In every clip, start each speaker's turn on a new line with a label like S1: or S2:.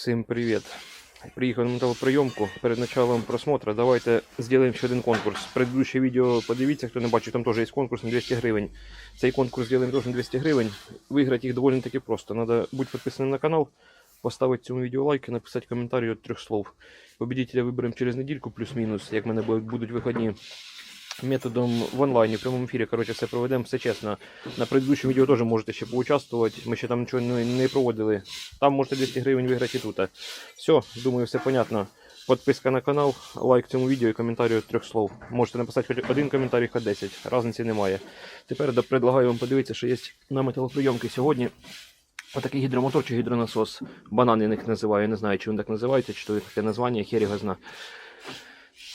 S1: Всім привіт! Приїхав на металоприйомку. Перед началом просмотра давайте зробимо ще один конкурс. Предыдущее відео подивіться, хто не бачив, там теж є конкурс на 200 гривень. Цей конкурс зробимо теж на 200 гривень. Виграти їх доволі таки просто. Надо бути підписаним на канал, поставити цьому відео лайк і написати коментар від трьох слов. Победителя виберемо через недільку, плюс-мінус, як в мене будуть виходні. Методом в онлайні, в прямому ефірі, коротше, все проведемо, все чесно. На предыдущому відео теж можете ще поучаствувати. Ми ще там нічого не, проводили. Там можете 200 гривень виграти і тут. Все, думаю, все понятно. Подписка на канал, лайк цьому відео і коментарі від трьох слов. Можете написати хоч один коментарі, хоч 10. Разниці немає. Тепер предлагаю вам подивитися, що є на металоприйомки сьогодні. Отакий гідромотор чи гідронасос. Банан я них називаю, не знаю, чи він так називається, чи то таке названня, хер його зна.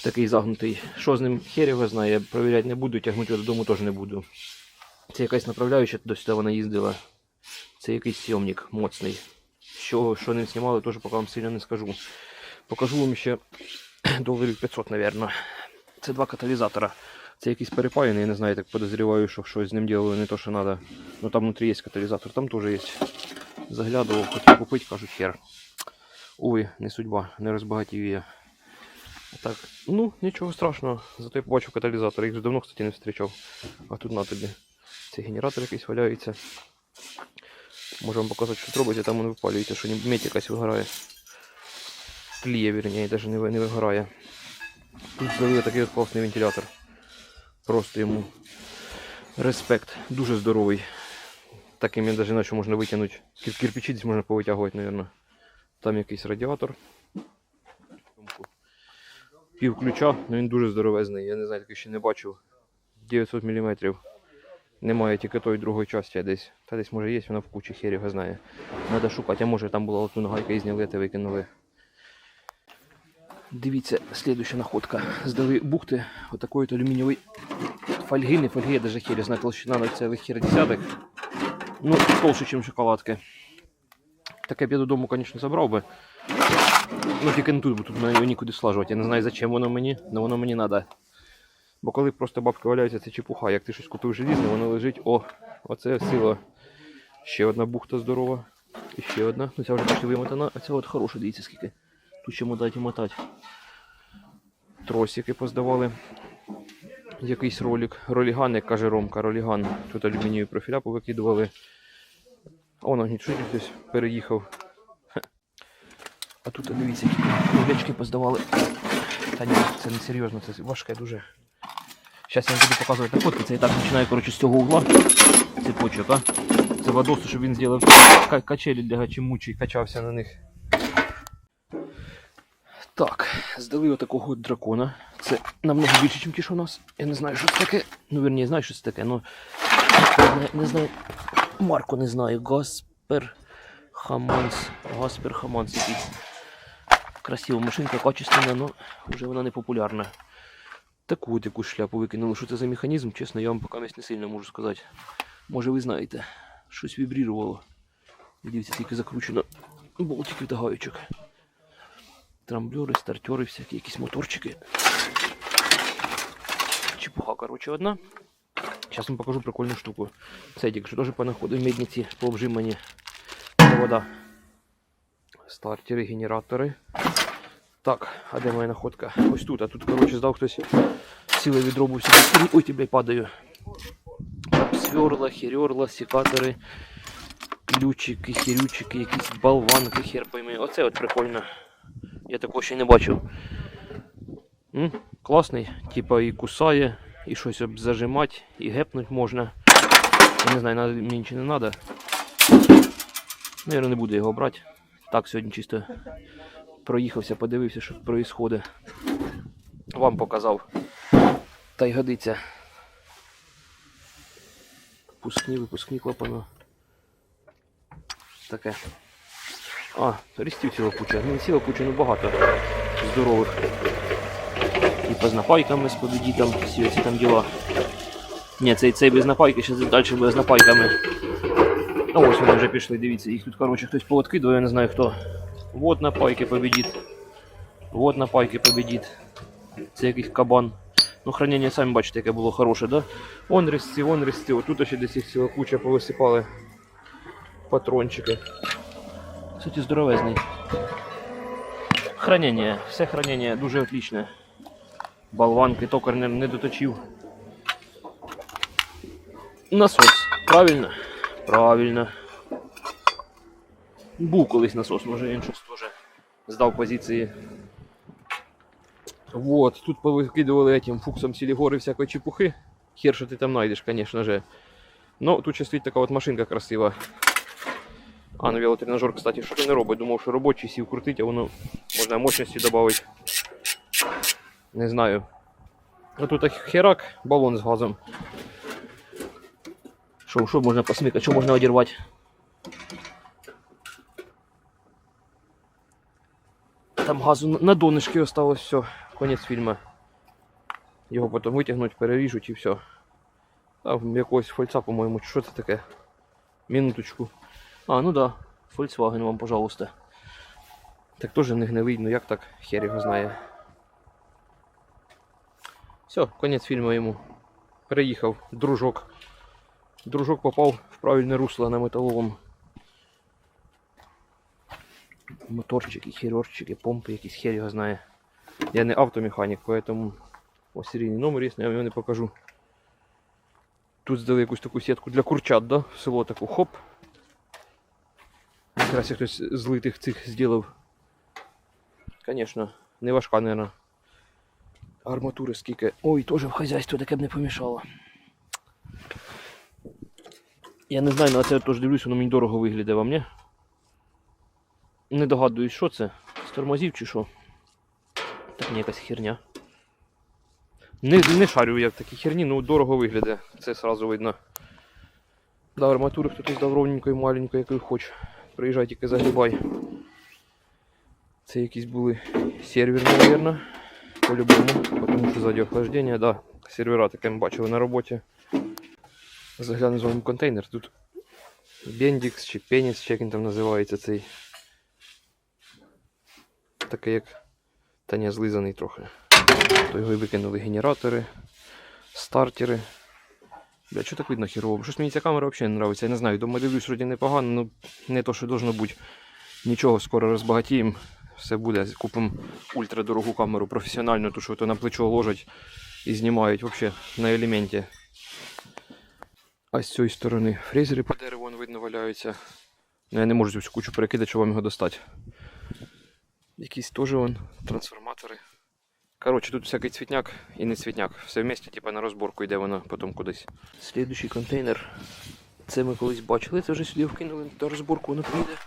S1: Такий загнутий. Що з ним хер його знає, перевіряти не буду, тягнути його додому теж не буду. Це якась направляюча, до сюди вона їздила. Це якийсь сйомник моцний. Що, що ним знімали, теж поки вам сильно не скажу. Покажу вам ще доларів 500, мабуть. Це два каталізатора. Це якийсь перепаяний, я не знаю, так подозріваю, що щось з ним робили не то, що треба. Ну там внутрі є каталізатор, там теж є. Заглядував, хотів купити, кажуть, хер. Ой, не судьба, не розбагатів я. Так, ну, нічого страшного. Зато я побачив каталізатор. Їх вже давно, кстати, не зустрічав. А тут на тобі. Цей генератор якийсь валяється. Можу вам показати, що робиться, там він випалюється, що медь якась вигорає. Тліє, вірніше, навіть не, не вигорає. Тут завели такий от класний вентилятор. Просто йому респект. Дуже здоровий. Таким я навіть можна витягнути. Кирпичі десь можна повитягувати, мабуть. Там якийсь радіатор. Пів ключа, ну він дуже здоровезний. Я не знаю, такий ще не бачив. 900 мм. Немає тільки тої другої частини десь. Та десь може є, вона в кучі хер його знає. Треба шукати, а може там була оту гайка і зняли та викинули. Дивіться, слідуща находка. Здали бухти отакої то алюмінієвої фольги, не фольги, я даже хер знаю, толщина на це хер десяток. Ну, толще, ніж шоколадки. Таке б я додому, звісно, забрав би. Ну, тільки не тут, бо тут його нікуди слажувати. Я не знаю, зачем воно мені, але воно мені треба. Бо коли просто бабки валяються, це чепуха. Як ти щось купив желізне, воно лежить. О, оце сила. Ще одна бухта здорова. І ще одна. Ну ця вже почти вимотана, а ця от хороша, дивіться скільки. Тут ще і мотати. Тросики поздавали. Якийсь ролик. Роліган, як каже Ромка, роліган. Тут алюмінієві профіля повикидували. О, нагнічує хтось переїхав. А тут дивіться, які кружечки поздавали. Та ні, це не серйозно, це важке дуже. Зараз я вам буду показувати на фотки. Це я так починаю коротше, з цього угла. Цепочок, а? Це водосу, щоб він зробив качелі для гачимучі і качався на них. Так, здали отакого от дракона. Це намного більше, ніж ті, що у нас. Я не знаю, що це таке. Ну, вірні, я знаю, що це таке, але не, не знаю. Марку не знаю. Гаспер Хаманс. Гаспер Хаманс якийсь. Красива машинка, качественна, але вже вона не популярна. Таку от якусь шляпу викинули. Що це за механізм? Чесно, я вам поки не сильно можу сказати. Може ви знаєте. Щось вібрірувало. Дивіться, скільки закручено болтиків та гаючок. Трамблери, стартери, всякі якісь моторчики. Чепуха, коротше, одна. Зараз вам покажу прикольну штуку. Це тільки що теж понаходив медниці пообжимані провода. Стартери, генератори. Так, а де моя находка? Ось тут, а тут, коротше, здав хтось ціле відро був сюди. Ой, блядь, падаю. Сверла, херерла, секатори, ключики, херючики, якісь болванки, хер пойми. Оце от прикольно. Я такого ще не бачив. М? Класний, типа і кусає, і щось зажимати, і гепнуть можна. Я не знаю, мені чи не треба. Наверно, не буду його брати. Так, сьогодні чисто проїхався, подивився, що відбувається. Вам показав. Та й годиться. Пускні, випускні клапана. Таке. А, рістів. Ну, не ціла куча, ну багато здорових. Типа з напайками, з победітом, всі ці там діла. Ні, цей, цей без напайки, ще далі буде з напайками. Ну ось вони вже пішли, дивіться, їх тут, коротше, хтось пооткидує, я не знаю хто. Вот напайки победит. Вот напайки победит. Це якийсь кабан. Ну, хранення самі бачите, яке було хороше, да? Вон різці, вон різці. Отут ще десь їх ціла куча повисипали патрончики. Кстати, здоровезний. Хранення, все хранення дуже отличне. Болванки токар не, не доточив. Насос. Правильно? Правильно. Був колись насос, може він щось теж здав позиції. Вот, тут повикидували этим фуксом сілігори всякої чепухи. Хер, що ти там знайдеш, конечно же. Ну, тут ще стоїть така от машинка красива. А, ну велотренажер, кстати, що він не робить? Думав, що робочий сів крутить, а воно можна мощності додати. Не знаю. Ну тут херак, балон з газом. Що, що можна посмикати, що можна одірвати? Там газу на- донышке осталось все. Конець фільму. Його потім витягнуть, переріжуть і все. Там якогось фольца, по-моєму, що це таке? Минуточку. А, ну да. Volkswagen вам, пожалуйста. Так теж не, не видно, як так, хер його знає. Все, конець фільму йому. Переїхав, дружок. Дружок попав в правильне русло на металовому. Моторчики, херорчики, помпи, якісь хер його знає. Я не автомеханік, поэтому ось серійний номер є, я вам його не покажу. Тут здали якусь таку сітку для курчат, да? В село таку хоп. Якраз хтось злитих цих зробив. Конечно, не важка, наверное. Арматури скільки. Ой, теж в хазяйство таке б не помішало. Я не знаю, на це теж дивлюсь, воно мені дорого виглядає вам, ні? Не догадуюсь, що це? З тормозів чи що? Так ні, якась херня. Не, не шарю я в такій херні, ну дорого виглядає. Це сразу видно. Да, арматури хтось здав ровненькою, маленькою, якою хоче. Приїжджай, тільки загрібай. Це якісь були сервер, мабуть. По-любому. Тому що ззаді охлаждення, да. Сервера таке ми бачили на роботі. Загляну з вами в контейнер. Тут Bendix чи Penis, чи як він там називається цей. Таке як. Та не злизаний трохи. То його і викинули генератори, стартери. Бля, що так видно херово? Щось мені ця камера взагалі не подобається. Я не знаю, дома дивлюсь, вроді непогано, ну не то, що должно бути. Нічого, скоро розбагатіємо. Все буде. Купимо ультрадорогу камеру професіональну, ту, що то на плечо ложать і знімають взагалі на елементі. А з цієї сторони фрезери по дереву вон, видно валяються. Ну, я не можу цю кучу перекидати, щоб вам його достати. Якісь теж вон трансформатори. Коротше, тут всякий цвітняк і не цвітняк. Все вместе, типа на розборку йде воно потім кудись. Слідуючий контейнер. Це ми колись бачили, це вже сюди вкинули до розборку, воно прийде.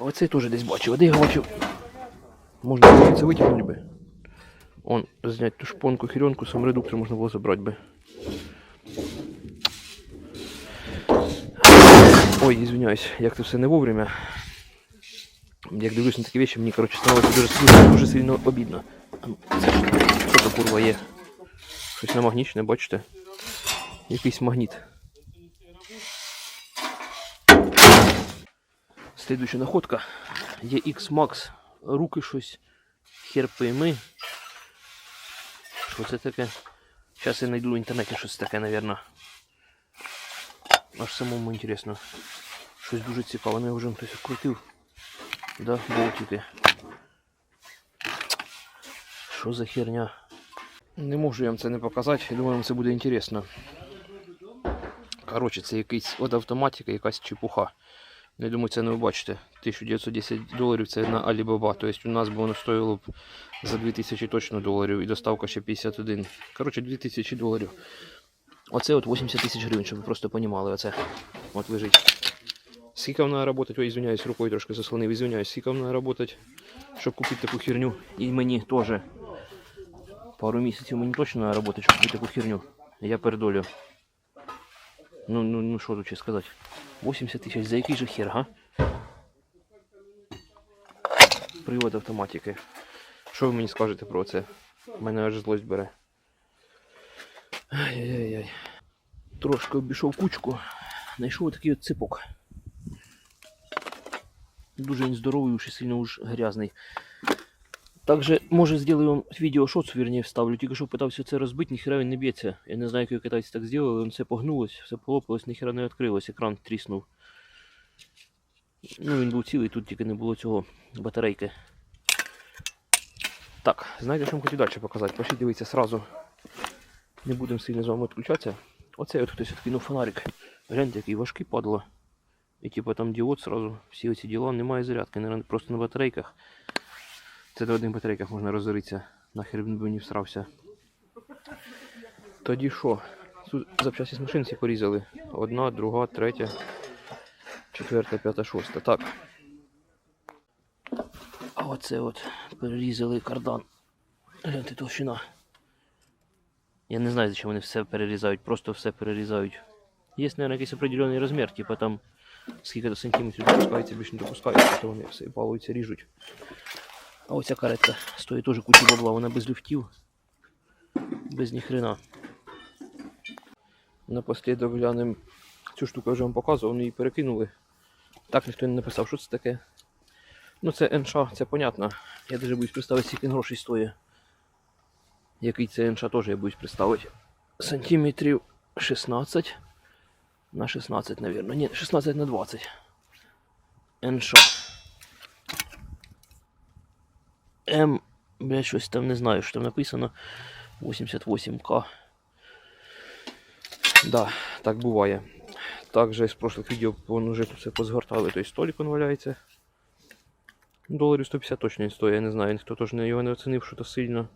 S1: А оцей теж десь бачив. А де я його бачив? Можна це витягнути би. Он, зняти ту шпонку, хіренку, сам редуктор можна було забрати би. Ой, извиняюсь, як це все не вовремя. Як дивлюсь на такі речі, мені коротше становиться дуже сильно, дуже сильно обідно. Що то курва є? Щось намагнічне, бачите? Якийсь магніт. Слідуюча находка. Є X-Max. Руки щось. Хер пойми. Що це таке? Зараз я знайду в інтернеті щось таке, напевно. Аж самому інтересно. Щось дуже цікаве, мене вже хтось відкрутив. Да, болтики. Що за херня? Не можу я вам це не показати, я думаю, вам це буде інтересно. Коротше, це якийсь от автоматика, якась чепуха. Ну, Я думаю, це не ви бачите. 1910 доларів це на Alibaba. Тобто у нас би воно стоїло б за 2000 точно доларів і доставка ще 51. Коротше, 2000 доларів. Оце от 80 тисяч гривень, щоб ви просто понімали. Оце от лежить. Скільки вона работать, ой, извиняюсь, рукою трошки заслонив, извиняюсь, скільки вона работать, щоб купити таку херню. І мені теж. Пару місяців мені точно треба работать, щоб купити таку херню. Я передолю. Ну, ну, ну що тут ще сказати? 80 тисяч, за який же хер, га? Привод автоматики. Що ви мені скажете про це? Мене аж злость бере. Ай-яй-яй. Трошки обійшов кучку. Знайшов такий от ципок. Дуже він здоровий, уж і сильно уж грязний. Также, може, зроблю вам відео шоц, вставлю. Тільки що питався це розбити, ніхера він не б'ється. Я не знаю, як китайці так зробили, воно все погнулось, все полопалось, ніхера не відкрилось, екран тріснув. Ну, він був цілий, тут тільки не було цього батарейки. Так, знаєте, що вам хотів далі показати? Пошли дивіться сразу. Не будемо сильно з вами відключатися. Оце от хтось відкинув фонарик. Гляньте, який важкий падло. І типу там діод сразу, всі оці діла, немає зарядки, просто на батарейках. Це на одних батарейках можна розоритися. Нахер він би не всрався. Тоді що? Тут запчасті з машин всі порізали. Одна, друга, третя, четверта, п'ята, шоста. Так. А оце от перерізали кардан. Гляньте толщина. Я не знаю, зачем вони все перерізають, просто все перерізають. Є, мабуть, якийсь определений розмір, типу там скільки до сантиметрів допускається, більше не допускається, то вони все балуються, ріжуть. А оця каретка стоїть теж кучу бабла, вона без люфтів, без ніхрена. Напослідок глянемо цю штуку я вже вам показував, вони її перекинули. Так ніхто не написав, що це таке. Ну це НШ, це понятно. Я даже боюсь представити, скільки грошей стоїть. Який це НШ теж я боюсь представити. Сантиметрів 16 на 16, наверное. Ні, 16 на 20. НШ. М, блядь, щось там не знаю, що там написано. 88К. Да, так буває. Также з прошлих відео вон уже тут все позгортали, той столик он валяється. Доларів 150 точно він стоїть, я не знаю, ніхто теж його не оцінив, що то сильно.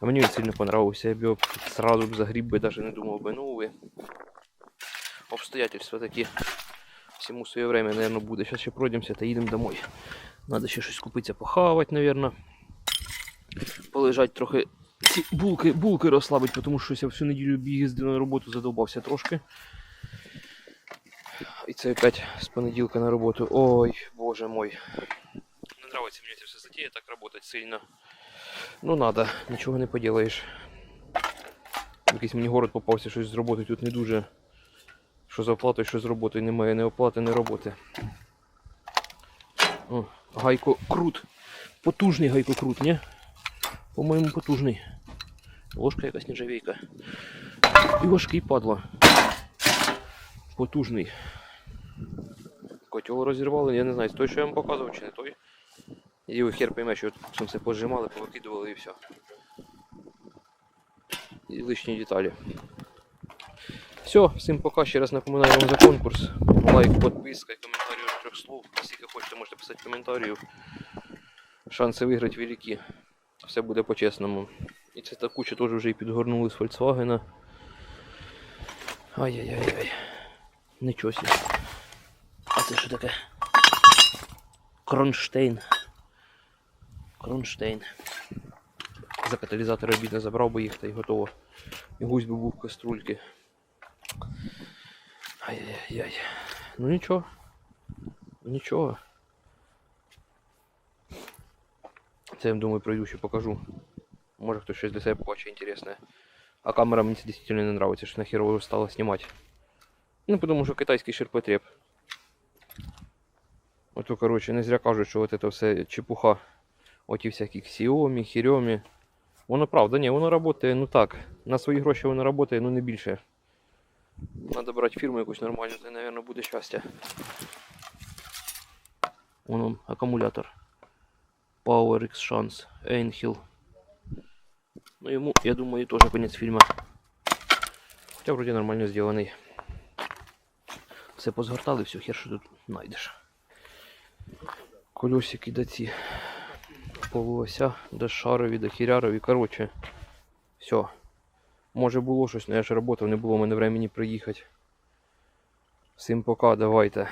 S1: А мені він сильно понравився, я б його сразу б загріб би, навіть не думав би, ну увы. Обстоятельства такі. Всему своє время, наверное, буде. Сейчас ще пройдемося та їдемо домой. Надо ще щось купитися, похавати, наверное. Полежать трохи ці булки, булки розслабить, тому що я всю неділю їздив на роботу, задовбався трошки. І це опять з понеділка на роботу. Ой, боже мой. Не нравится мені ця вся затея так работать сильно. Ну надо, нічого не поделаєш. Якийсь мені город попався, щось з роботи тут не дуже. Що з оплатою, що з роботою немає, не оплати, не роботи. О, гайко крут. Потужний гайко крут, ні? По-моєму, потужний. Ложка якась нержавейка. І важкий падла. Потужний. Котел розірвали, я не знаю, той, що я вам показував, чи не той. І ви хер пойме, що тут все пожимали, повикидували і все. І лишні деталі. Все, всім пока. Ще раз напоминаю вам за конкурс. Лайк, підписка і коментарі трьох слов. Скільки хочете, можете писати коментарів. Шанси виграти великі. Все буде по-чесному. І це та куча теж вже і підгорнули з Volkswagen. Ай-яй-яй-яй. Нічого сі. А це що таке? Кронштейн. Кронштейн. За каталізатор обідно забрав би їх та й готово. І гусь би був в каструльки. Ай-яй-яй. Ну нічого. Нічого. Це я вам, думаю, пройду ще покажу. Може хтось щось для себе побачить інтересне. А камера мені це дійсно не нравиться, що нахер його стала знімати. Ну, тому що китайський ширпотреб. Ото, коротше, не зря кажуть, що от це все чепуха. Оті всякі Xiaomi, Хірьомі. Воно правда, ні, воно працює, ну так. На свої гроші воно працює, ну не більше. Надо брати фірму якусь нормальну, це, мабуть, буде щастя. Воно акумулятор. Power X Chance, Einhill. Ну йому, я думаю, теж конець фільму. Хоча вроді нормально зроблений. Все позгортали, все, хер що тут знайдеш. Колесики до ці полуося, до шарові, до хірярові. Коротше, все. Може було щось, але я ж працював, не було в мене времени приїхати. Всім пока, давайте.